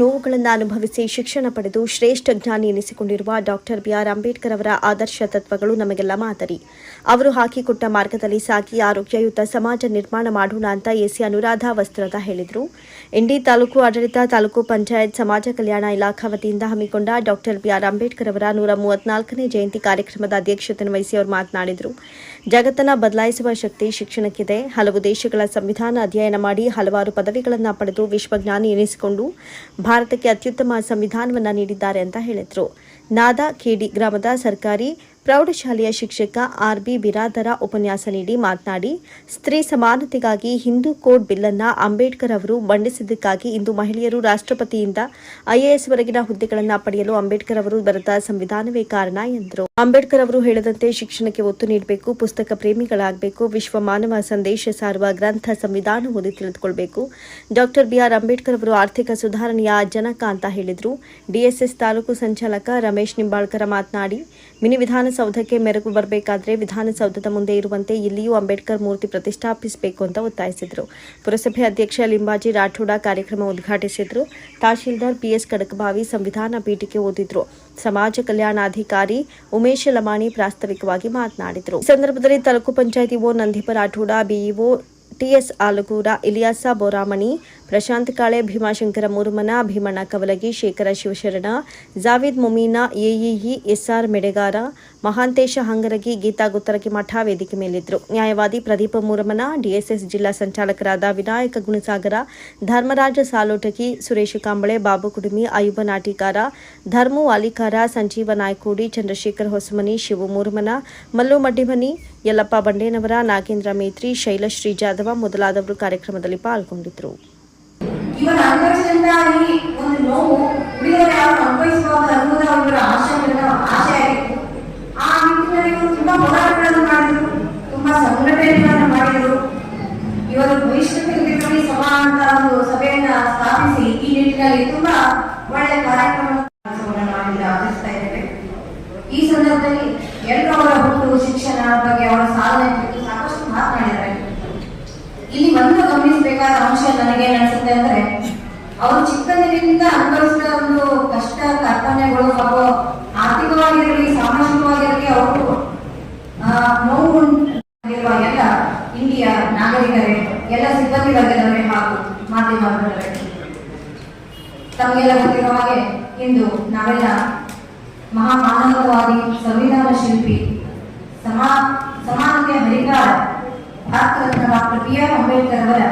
ನೋವುಗಳನ್ನು ಅನುಭವಿಸಿ ಶಿಕ್ಷಣ ಪಡೆದು ಶ್ರೇಷ್ಠ ಜ್ಞಾನಿ ಎನಿಸಿಕೊಂಡಿರುವ ಡಾಕ್ಟರ್ ಬಿಆರ್ ಅಂಬೇಡ್ಕರ್ ಅವರ ಆದರ್ಶ ತತ್ವಗಳು ನಮಗೆಲ್ಲ ಮಾದರಿ. ಅವರು ಹಾಕಿಕೊಟ್ಟ ಮಾರ್ಗದಲ್ಲಿ ಸಾಗಿ ಆರೋಗ್ಯಯುತ ಸಮಾಜ ನಿರ್ಮಾಣ ಮಾಡೋಣ ಅಂತ ಎಸಿ ಅನುರಾಧ ವಸ್ತ್ರದ ಹೇಳಿದರು. ಇಂಡಿ ತಾಲೂಕು ಆಡಳಿತ, ತಾಲೂಕು ಪಂಚಾಯತ್, ಸಮಾಜ ಕಲ್ಯಾಣ ಇಲಾಖಾ ವತಿಯಿಂದ ಹಮ್ಮಿಕೊಂಡ ಡಾಕ್ಟರ್ ಬಿಆರ್ ಅಂಬೇಡ್ಕರ್ ಅವರ ನೂರ ಮೂವತ್ನಾಲ್ಕನೇ ಜಯಂತಿ ಕಾರ್ಯಕ್ರಮದ ಅಧ್ಯಕ್ಷತೆ ವಹಿಸಿ ಅವರು ಮಾತನಾಡಿದರು. ಜಗತ್ತನ್ನ ಬದಲಾಯಿಸುವ ಶಕ್ತಿ ಶಿಕ್ಷಣಕ್ಕಿದೆ. ಹಲವು ದೇಶಗಳ ಸಂವಿಧಾನ ಅಧ್ಯಯನ ಮಾಡಿ ಹಲವಾರು ಪದವಿಗಳನ್ನು ಪಡೆದು ವಿಶ್ವಜ್ಞಾನಿ ಎನಿಸಿಕೊಂಡು ಭಾರತಕ್ಕೆ ಅತ್ಯುತ್ತಮ ಸಂವಿಧಾನವನ್ನ ನೀಡಿದ್ದಾರೆ ಅಂತ ಹೇಳಿದರು. ನಾದ ಖೇಡಿ ಗ್ರಾಮದ ಸರ್ಕಾರಿ ಪ್ರೌಢಶಾಲೆಯ ಶಿಕ್ಷಕ ಆರ್ ಬಿ ಬಿರಾದರ ಉಪನ್ಯಾಸ ನೀಡಿ ಮಾತನಾಡಿ, ಸ್ತ್ರೀ ಸಮಾನತೆಗಾಗಿ ಹಿಂದೂ ಕೋಡ್ ಬಿಲ್ಲನ್ನ ಅಂಬೇಡ್ಕರ್ ಅವರು ಮಂಡಿಸಿದ್ದಕ್ಕಾಗಿ ಇಂದು ಮಹಿಳೆಯರು ರಾಷ್ಟ್ರಪತಿಯಿಂದ ಐಎಎಸ್ ವರೆಗಿನ ಹುದ್ದೆಗಳನ್ನು ಪಡೆಯಲು ಅಂಬೇಡ್ಕರ್ ಅವರು ಬರೆದ ಸಂವಿಧಾನವೇ ಕಾರಣ ಎಂದರು. ಅಂಬೇಡ್ಕರ್ ಅವರು ಹೇಳದಂತೆ ಶಿಕ್ಷಣಕ್ಕೆ ಒತ್ತು ನೀಡಬೇಕು, ಪುಸ್ತಕ ಪ್ರೇಮಿಗಳಾಗಬೇಕು, ವಿಶ್ವ ಮಾನವ ಸಂದೇಶ ಸಾರುವ ಗ್ರಂಥ ಸಂವಿಧಾನ ಓದಿ ತಿಳಿದುಕೊಳ್ಬೇಕು. ಡಾಕ್ಟರ್ ಬಿಆರ್ ಅಂಬೇಡ್ಕರ್ ಅವರು ಆರ್ಥಿಕ ಸುಧಾರಣೆಯ ಜನಕ ಅಂತ ಹೇಳಿದರು. ಡಿಎಸ್ಎಸ್ ತಾಲೂಕು ಸಂಚಾಲಕ ರಮೇಶ್ ನಿಂಬಾಳ್ಕರ ಮಾತನಾಡಿ, ಮಿನಿ ವಿಧಾನಸೌಧಕ್ಕೆ ಮೆರುಗು ಬರಬೇಕಾದ್ರೆ ವಿಧಾನಸೌಧದ ಮುಂದೆ ಇರುವಂತೆ ಇಲ್ಲಿಯೂ ಅಂಬೇಡ್ಕರ್ ಮೂರ್ತಿ ಪ್ರತಿಷ್ಠಾಪಿಸಬೇಕು ಅಂತ ಒತ್ತಾಯಿಸಿದರು. ಪುರಸಭೆ ಅಧ್ಯಕ್ಷ ಲಿಂಬಾಜಿ ರಾಠೋಡ ಕಾರ್ಯಕ್ರಮ ಉದ್ಘಾಟಿಸಿದರು. ತಹಶೀಲ್ದಾರ್ ಪಿಎಸ್ ಕಡಕಬಾವಿ ಸಂವಿಧಾನ ಪೀಠಿಕೆ ಓದಿದ್ರು. ಸಮಾಜ ಕಲ್ಯಾಣಾಧಿಕಾರಿ ಉಮೇಶ ಲಮಾಣಿ ಪ್ರಾಸ್ತಾವಿಕವಾಗಿ ಮಾತನಾಡಿದರು. ಈ ಸಂದರ್ಭದಲ್ಲಿ taluk panchayat EO Nandeepa Rathod BEO TS Alagur, Iliyas Boramani Prashanth Kale, Bhimashankar Muruman, Bhimanna Kavalagi, Shekhar Shivasharan, Javeed Mumeena, AEE, SR Medegar, Mahantesh Hangaragi, Geeta Guttaragi Math ವೇದಿಕೆ ಮೇಲಿದ್ದರು ನ್ಯಾಯವಾದಿ ಪ್ರದೀಪ ಮೂರಮನ, ಡಿಎಸ್ಎಸ್ ಜಿಲ್ಲಾ ಸಂಚಾಲಕರಾದ ವಿನಾಯಕ ಗುಣಸಾಗರ, ಧರ್ಮರಾಜ ಸಾಲೋಟಗಿ, ಸುರೇಶ ಕಾಂಬಳೆ, ಬಾಬು ಕುಡುಮಿ ಅಯುಬ ನಾಟಿಕಾರ ಧರ್ಮು ವಾಲಿಕಾರ, ಸಂಜೀವ ನಾಯ್ಕೋಡಿ, ಚಂದ್ರಶೇಖರ್ ಹೊಸಮನಿ, ಶಿವು ಮೂರಮನ, ಮಲ್ಲು ಮಡ್ಡಿಮನಿ, ಯಲ್ಲಪ್ಪ ಬಂಡೇನವರ, ನಾಗೇಂದ್ರ ಮೇತ್ರಿ ಶೈಲಶ್ರೀ ಜಾಧವ ಮೊದಲಾದವರು ಕಾರ್ಯಕ್ರಮದಲ್ಲಿ ಪಾಲ್ಗೊಂಡಿದ್ದರು ಇವರ ಅನುಭವಿಸಿದಂತ ಈ ಒಂದು ನೋವು ಉಳಿದವರು ಯಾರು ಅನುಭವಿಸಬಹುದು ಅನ್ನೋದು ಆಶಯಗಳ ಆಶೆ ಆಗಿತ್ತು. ಆ ನಿಟ್ಟಿನಲ್ಲಿ ಇವರು ತುಂಬಾ ಹೋರಾಟಗಳನ್ನು ಮಾಡಿದರು, ತುಂಬಾ ಸಂಘಟನೆಗಳನ್ನು ಮಾಡಿದರು. ಇವರು ಭವಿಷ್ಯದಲ್ಲಿ ಸಭಾ ಅಂತ ಒಂದು ಸಭೆಯನ್ನ ಸ್ಥಾಪಿಸಿ ಈ ನಿಟ್ಟಿನಲ್ಲಿ ತುಂಬಾ ಒಳ್ಳೆಯ ಕಾರ್ಯಕ್ರಮವನ್ನು ಆಚರಿಸ್ತಾ ಇದ್ದೇವೆ. ಈ ಸಂದರ್ಭದಲ್ಲಿ ಎಲ್ಲರೂ ಅವರ ಹುಟ್ಟು, ಶಿಕ್ಷಣ ಬಗ್ಗೆ ಅವರ ಸಾಧನೆ ಕುರಿತು ಸಾಕಷ್ಟು ಮಾತನಾಡಿದ್ದಾರೆ. ಇಲ್ಲಿ ಒಂದು ಗಮನಿಸಬೇಕಾದ ಅಂಶ ನನಗೆ ಅನಿಸುತ್ತೆ ಅಂದ್ರೆ ಅವರು ಚಿಕ್ಕಂದಿನಿಂದ ಅನುಭವಿಸಿದ ಒಂದು ಕಷ್ಟ ಕರ್ತವ್ಯಗಳು ಹಾಗೂ ಆರ್ಥಿಕವಾಗಿರಲಿ, ಸಾಮಾಜಿಕವಾಗಿರಲಿ, ಅವರು ನೋವು ಎಲ್ಲ ಇಂಡಿಯಾ ನಾಗರಿಕರೇ, ಎಲ್ಲ ಸಿಬ್ಬಂದಿ ವರ್ಗದವರೇ ಹಾಗೂ ಮಾಧ್ಯಮ ತಮಗೆಲ್ಲ ಗೊತ್ತಿರುವ ಹಾಗೆ ಇಂದು ನಾವೆಲ್ಲ ಮಹಾಮಾನವವಾದಿ ಸಂವಿಧಾನ ಶಿಲ್ಪಿ ಸಮಾ ಸಮಾನತೆಯ ಹರಿಕಾರ Bharat Ratna doctor B R Ambedkar ಅವರ